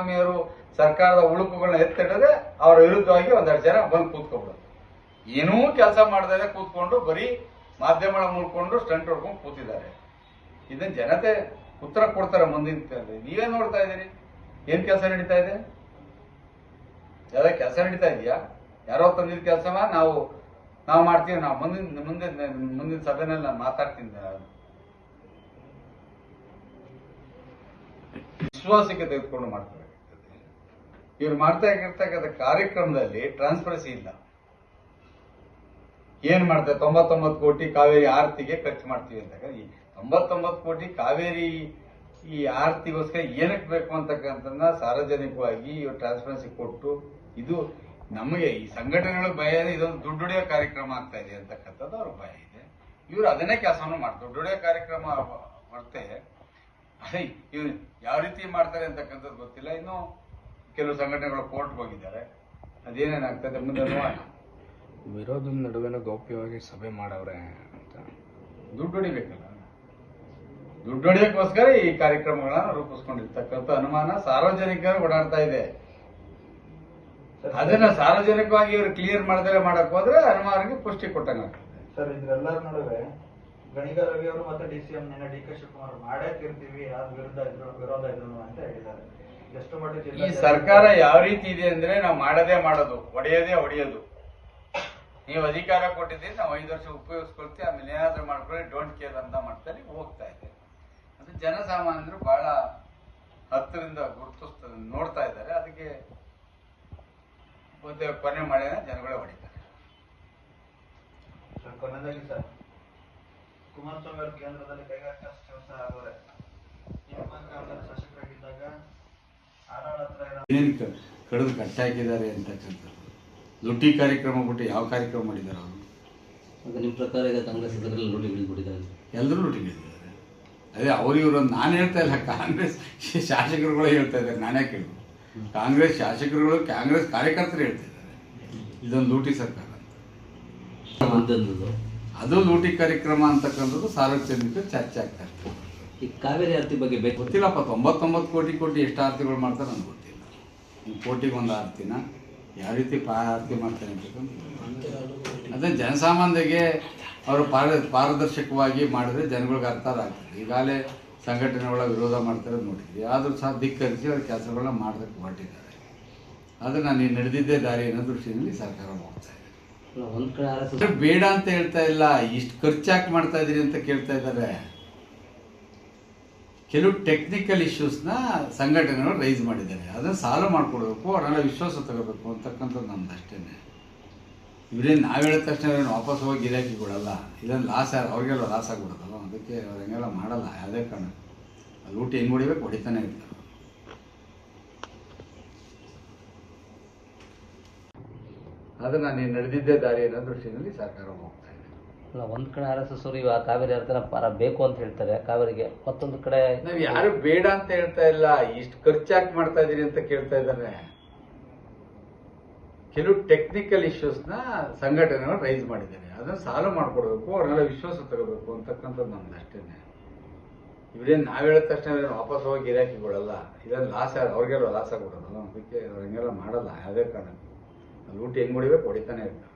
ಸ್ವಾಮಿಯವರು ಸರ್ಕಾರದ ಉಳುಕುಗಳನ್ನ ಎತ್ತಿಡದೆ ಅವರ ವಿರುದ್ಧವಾಗಿ ಒಂದೆರಡು ಜನ ಬಂದು ಕೂತ್ಕೊಬಿಡೋದು ಏನೂ ಕೆಲಸ ಮಾಡದೇ ಕೂತ್ಕೊಂಡು ಬರೀ ಮಾಧ್ಯಮಗಳ ಮುಳ್ಕೊಂಡು ಸ್ಟಂಟ್ ಹೊಡ್ಕೊಂಡು ಕೂತಿದ್ದಾರೆ. ಇದನ್ನ ಜನತೆ ಉತ್ತರ ಕೊಡ್ತಾರೆ ಮುಂದಿನ ನೀವೇ ನೋಡ್ತಾ ಇದ್ದೀರಿ. ಏನ್ ಕೆಲಸ ನಡೀತಾ ಇದೆ? ಯಾವ್ದೋ ಕೆಲಸ ನಡೀತಾ ಇದೆಯಾ? ಯಾರೋ ತಂದಿದ್ದ ಕೆಲಸವ? ನಾವು ನಾವು ಮಾಡ್ತೀವಿ, ನಾವು ಮುಂದಿನ, ಮುಂದೆ, ಮುಂದಿನ ಸಭೆನಲ್ಲಿ ನಾನು ಮಾತಾಡ್ತೀನಿ. ವಿಶ್ವಾಸಕ್ಕೆ ತೆಗೆದುಕೊಂಡು ಮಾಡ್ತಾರೆ ಇವ್ರು ಮಾಡ್ತಾ ಇರ್ತಕ್ಕಂಥ ಕಾರ್ಯಕ್ರಮದಲ್ಲಿ ಟ್ರಾನ್ಸ್ಪರೆನ್ಸಿ ಇಲ್ಲ. ಏನ್ ಮಾಡ್ತಾರೆ? ತೊಂಬತ್ತೊಂಬತ್ತು ಕೋಟಿ ಕಾವೇರಿ ಆರತಿಗೆ ಖರ್ಚು ಮಾಡ್ತೀವಿ ಅಂತ ತೊಂಬತ್ತೊಂಬತ್ತು ಕೋಟಿ ಕಾವೇರಿ ಈ ಆರತಿಗೋಸ್ಕರ ಏನಕ್ಕೆ ಬೇಕು ಅಂತಕ್ಕಂಥದ್ದನ್ನ ಸಾರ್ವಜನಿಕವಾಗಿ ಇವ್ರು ಟ್ರಾನ್ಸ್ಪರೆನ್ಸಿ ಕೊಟ್ಟು ಇದು ನಮಗೆ ಈ ಸಂಘಟನೆಗಳ ಭಯ ಇದೆ, ಇದೊಂದು ದುಡ್ಡು ಹೊಡೆಯೋ ಕಾರ್ಯಕ್ರಮ ಆಗ್ತಾ ಇದೆ ಅಂತಕ್ಕಂಥದ್ದು ಅವ್ರ ಭಯ ಇದೆ. ಇವ್ರು ಅದನ್ನೇ ಕೆಲಸವನ್ನು ಮಾಡ್ತಾರೆ. ಹೊಡೆಯೋ ಕಾರ್ಯಕ್ರಮ ಮಾಡ್ತೆ ಅದೇ ಇವ್ರು ಯಾವ ರೀತಿ ಮಾಡ್ತಾರೆ ಅಂತಕ್ಕಂಥದ್ದು ಗೊತ್ತಿಲ್ಲ. ಇನ್ನು ಕೆಲವು ಸಂಘಟನೆಗಳು ಕೋರ್ಟ್ ಹೋಗಿದ್ದಾರೆ. ಅದೇನೇನಾಗ್ತದೆ ಮುಂದೆ ನೋಡೋಣ. ವಿರೋಧದ ನಡುವೆನ ಗೌಪ್ಯವಾಗಿ ಸಭೆ ಮಾಡವ್ರೆ ಅಂತ. ದುಡ್ಡು ಹೊಡಿಬೇಕಲ್ಲ. ದುಡ್ಡು ಹೊಡಿಯೋಕ್ಕೋಸ್ಕರ ಈ ಕಾರ್ಯಕ್ರಮಗಳನ್ನ ರೂಪಿಸ್ಕೊಂಡಿರ್ತಕ್ಕಂಥ ಅನುಮಾನ ಸಾರ್ವಜನಿಕರು ಓಡಾಡ್ತಾ ಇದೆ. ಅದನ್ನ ಸಾರ್ವಜನಿಕವಾಗಿ ಇವರು ಕ್ಲಿಯರ್ ಮಾಡದೇ ಮಾಡಕ್ ಹೋದ್ರೆ ಅನುಮಾನಕ್ಕೆ ಪುಷ್ಟಿ ಕೊಟ್ಟಂಗ ಸರ್ ಇದ್ರೆಲ್ಲರ ನಡುವೆ ಗಣಿಗ ರವಿ ಅವರು ಮತ್ತೆ ಡಿ ಸಿ ಎಂ ನಿನ್ನೆ ಡಿ ಕೆ ಶಿವಕುಮಾರ್ ಮಾಡೇ ತೀರ್ತೀವಿ ಯಾರ ವಿರುದ್ಧ ಇದ್ರು ವಿರೋಧ ಇದ್ರು ಅಂತ ಹೇಳಿದ್ದಾರೆ. ಎಷ್ಟು ಮಟ್ಟಿಗೆ ಈ ಸರ್ಕಾರ ಯಾವ ರೀತಿ ಇದೆ ಅಂದ್ರೆ ನಾವು ಮಾಡದೇ ಮಾಡೋದು ಒಡೆಯದೇ ಒಡೆಯೋದು. ನೀವು ಅಧಿಕಾರ ಕೊಟ್ಟಿದ್ದೀರಿ ನಾವು ಐದು ವರ್ಷ ಉಪಯೋಗಿಸ್ಕೊಳ್ತೀವಿ ಆಮೇಲೆ ಏನಾದ್ರೂ ಮಾಡ್ಕೊಳ್ಳಿ ಡೋಂಟ್ ಕೇರ್ ಅಂತ ಮಾಡ್ತಾರೆ ಹೋಗ್ತಾ ಇದೆ ಅದು ಜನಸಾಮಾನ್ಯರು ಬಹಳ ಹತ್ತರಿಂದ ಗುರುತಿಸ್ತ ನೋಡ್ತಾ ಇದ್ದಾರೆ. ಅದಕ್ಕೆ ಕೊನೆ ಮಳೆನ ಜನಗಳೇ ಹೊಡಿತಾರೆ. ಸರ್ ಕೊನೆಯದಾಗಿ ಸರ್. ಕುಮಾರಸ್ವಾಮಿ ಅವರು ಕೇಂದ್ರದಲ್ಲಿ ಕೈಗಾರಿಕಾ ಸಚಿವ ಸಹ ಆಗೋರೆ ನಿಮ್ಮ ಕಾಲದಲ್ಲಿ ಶಾಸಕರಾಗಿದ್ದಾಗ ಆರಾಳ ಹತ್ರ ಇರೋ ಏನೇನು ಕಡಿದು ಕಟ್ಟಾಕಿದ್ದಾರೆ ಅಂತಕ್ಕಂಥದ್ದು ಲುಟ್ಟಿ ಕಾರ್ಯಕ್ರಮ ಬಿಟ್ಟು ಯಾವ ಕಾರ್ಯಕ್ರಮ ಮಾಡಿದ್ದಾರೆ ಅವರು? ಅದು ನಿಮ್ಮ ಪ್ರಕಾರ ಈಗ ಕಾಂಗ್ರೆಸ್ ಇದರಲ್ಲಿ ಲೂಟಿ ಬಿಟ್ಟಿದ್ದಾರೆ ಎಲ್ಲರೂ ಲುಟ್ಟಿಗಿದ್ದಾರೆ ಅದೇ ಅವರು ಇವರು ನಾನು ಹೇಳ್ತಾ ಇಲ್ಲ ಕಾಂಗ್ರೆಸ್ ಶಾಸಕರುಗಳು ಹೇಳ್ತಾ ಇದ್ದಾರೆ ನಾನೇ ಕೇಳಿದ್ರು ಕಾಂಗ್ರೆಸ್ ಶಾಸಕರುಗಳು ಕಾಂಗ್ರೆಸ್ ಕಾರ್ಯಕರ್ತರು ಹೇಳ್ತಾ ಇದ್ದಾರೆ. ಇದೊಂದು ಲೂಟಿ ಸರ್ಕಾರ ಅಂತ. ಅದು ಲೂಟಿ ಕಾರ್ಯಕ್ರಮ ಅಂತಕ್ಕಂಥದ್ದು ಸಾರ್ವಜನಿಕ ಚರ್ಚೆ ಆಗ್ತಾ ಇರ್ತದೆ ಈ ಕಾವೇರಿ ಆರತಿ ಬಗ್ಗೆ ಬೇಕು ಗೊತ್ತಿಲ್ಲಪ್ಪ ತೊಂಬತ್ತೊಂಬತ್ತು ಕೋಟಿ ಕೋಟಿ ಎಷ್ಟು ಆರತಿಗಳು ಮಾಡ್ತಾರೆ ನನಗೆ ಗೊತ್ತಿಲ್ಲ. ಈ ಕೋಟಿಗೆ ಒಂದು ಆರತಿನ ಯಾವ ರೀತಿ ಪಾ ಆರತಿ ಮಾಡ್ತಾರೆ ಅಂತಕ್ಕಂಥ ಅದೇ ಜನಸಾಮಾನ್ಯರಿಗೆ ಅವರು ಪಾರ ಪಾರದರ್ಶಕವಾಗಿ ಮಾಡಿದ್ರೆ ಜನಗಳಿಗೆ ಅರ್ಥ ಆಗ್ತದೆ. ಈಗಾಗಲೇ ಸಂಘಟನೆಗಳ ವಿರೋಧ ಮಾಡ್ತಾರೆ ನೋಡಿದ್ವಿ. ಆದರೂ ಸಹ ಧಿಕ್ಕರಿಸಿ ಅವ್ರ ಕೆಲಸಗಳನ್ನ ಮಾಡೋದಕ್ಕೆ ಹೊರಟಿದ್ದಾರೆ. ಆದರೆ ನಾನು ಈ ನಡೆದಿದ್ದೇ ದಾರಿ ಅನ್ನೋ ದೃಷ್ಟಿಯಲ್ಲಿ ಸರ್ಕಾರ ಹೋಗ್ತಾ ಇದೆ. ಬೇಡ ಅಂತ ಹೇಳ್ತಾ ಇಲ್ಲ. ಇಷ್ಟು ಖರ್ಚಾಕ್ ಮಾಡ್ತಾ ಇದೀರಿ ಅಂತ ಕೇಳ್ತಾ ಇದ್ದಾರೆ. ಕೆಲವು ಟೆಕ್ನಿಕಲ್ ಇಶ್ಯೂಸ್ನ ಸಂಘಟನೆಗಳು ರೈಸ್ ಮಾಡಿದ್ದಾರೆ. ಅದನ್ನು ಸಾಲ್ವ್ ಮಾಡ್ಕೊಡ್ಬೇಕು, ಅವರೆಲ್ಲ ವಿಶ್ವಾಸ ತಗೋಬೇಕು ಅಂತಕ್ಕಂಥದ್ದು ನಮ್ದು ಅಷ್ಟೇನೆ. ಇವ್ರೇನು ನಾವು ಹೇಳಿದ ತಕ್ಷಣ ಇವ್ರೇನು ವಾಪಸ್ ಹೋಗಿ ಗಿರಾಕಿ ಕೊಡಲ್ಲ. ಇದನ್ನು ಲಾಸ್ ಅವ್ರಿಗೆಲ್ಲ ಲಾಸ್ ಆಗಿಬಿಡೋದಲ್ಲ ಅದಕ್ಕೆ ಅವ್ರು ಹೆಂಗೆಲ್ಲ ಮಾಡಲ್ಲ. ಯಾವುದೇ ಕಾರಣ ಅಲ್ಲಿ ಊಟ ಹೆಂಗೆ ಹೊಡಿಬೇಕು ಹೊಡಿತಾನೆ ಇರ್ತಾರೆ. ಅದು ನೀನು ನಡೆದಿದ್ದೇ ದಾರಿ ಅನ್ನೋ ದೃಷ್ಟಿಯಲ್ಲಿ ಸರ್ಕಾರ ಹೋಗ್ತಾ ಇದೆ. ಅಲ್ಲ ಒಂದ್ ಕಡೆ ಆರ್ ಎಸ್ ಎಸ್ ಅವರು ಇವಾಗ ಕಾವೇರಿ ಆರತಿನ ಪರ ಬೇಕು ಅಂತ ಹೇಳ್ತಾರೆ ಕಾವೇರಿಗೆ ಮತ್ತೊಂದು ಕಡೆ ನಾವು ಯಾರು ಬೇಡ ಅಂತ ಹೇಳ್ತಾ ಇಲ್ಲ ಇಷ್ಟು ಖರ್ಚಾಕ್ ಮಾಡ್ತಾ ಇದೀರಿ ಅಂತ ಕೇಳ್ತಾ ಇದ್ದಾರೆ. ಕೆಲವು ಟೆಕ್ನಿಕಲ್ ಇಶ್ಯೂಸ್ನ ಸಂಘಟನೆಗಳು ರೈಸ್ ಮಾಡಿದ್ದಾರೆ. ಅದನ್ನ ಸಾಲ್ವ್ ಮಾಡ್ಕೊಡ್ಬೇಕು ಅವ್ರನ್ನೆಲ್ಲ ವಿಶ್ವಾಸ ತಗೋಬೇಕು ಅಂತಕ್ಕಂಥದ್ದು ನಮ್ದು ಅಷ್ಟೇನೆ. ಇವ್ರೇನು ನಾವು ಹೇಳಿದ ತಕ್ಷಣ ವಾಪಸ್ ಹೋಗಿ ಗಿರಾಕಿ ಕೊಡಲ್ಲ. ಇದನ್ನು ಲಾಸ್ ಅವ್ರಿಗೆಲ್ಲ ಲಾಸ್ ಆಗ್ಬಿಡೋದಲ್ಲ ಅದಕ್ಕೆ ಅವ್ರು ಹಂಗೆಲ್ಲ ಮಾಡಲ್ಲ ಯಾವುದೇ ಕಾರಣ ಲೂಟಿ ಹೆಂಗ್ ಹೊಡಿಬೇಕು ಹೊಡಿತಾನೆ ಇರ್ತಾರೆ